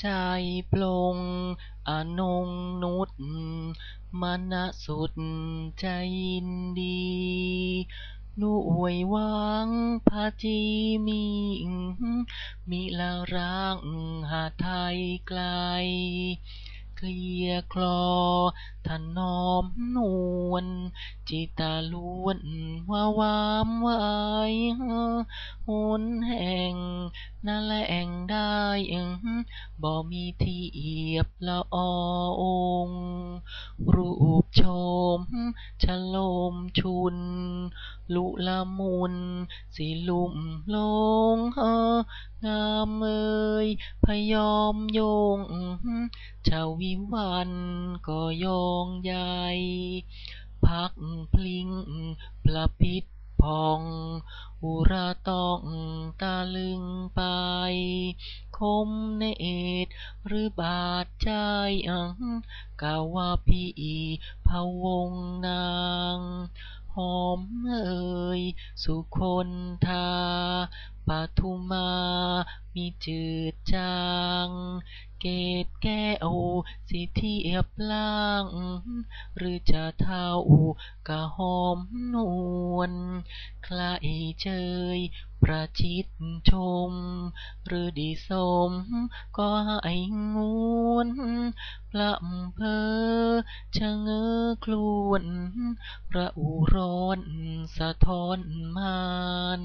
ใจปลงอนงนุษมณสุดใจยินดีด้วยวังพระจีมีมิละรังหาไทยไกลเคลียคลอถนอมนวลจิตาล้วนว่าวามไว้หนแห่งนาแหล่งได้ บ่มีที่เทียบละอองรูปโฉมฉโลมชุน ลุละมุน สิลุ่มลงงามเอ่ยพยอมยงชาววิวันก็ยองใหญ่พักพลิงประพิษพอง อุราต้องตาลึงไป คมเนตรหรือบาดใจอังกาว่าพี่พะวงนางหอมเอ่ยสุคนทาปทุมา มีจืดจาง เกตแก้วสิเทียบล่าง หรือจะเท่ากะหอมนวลใครเชย ประชิดชม หรือดีสม ก็ไอ้งวน พระเพอชะเงือคลวนพระอุรนสะท้อนมาน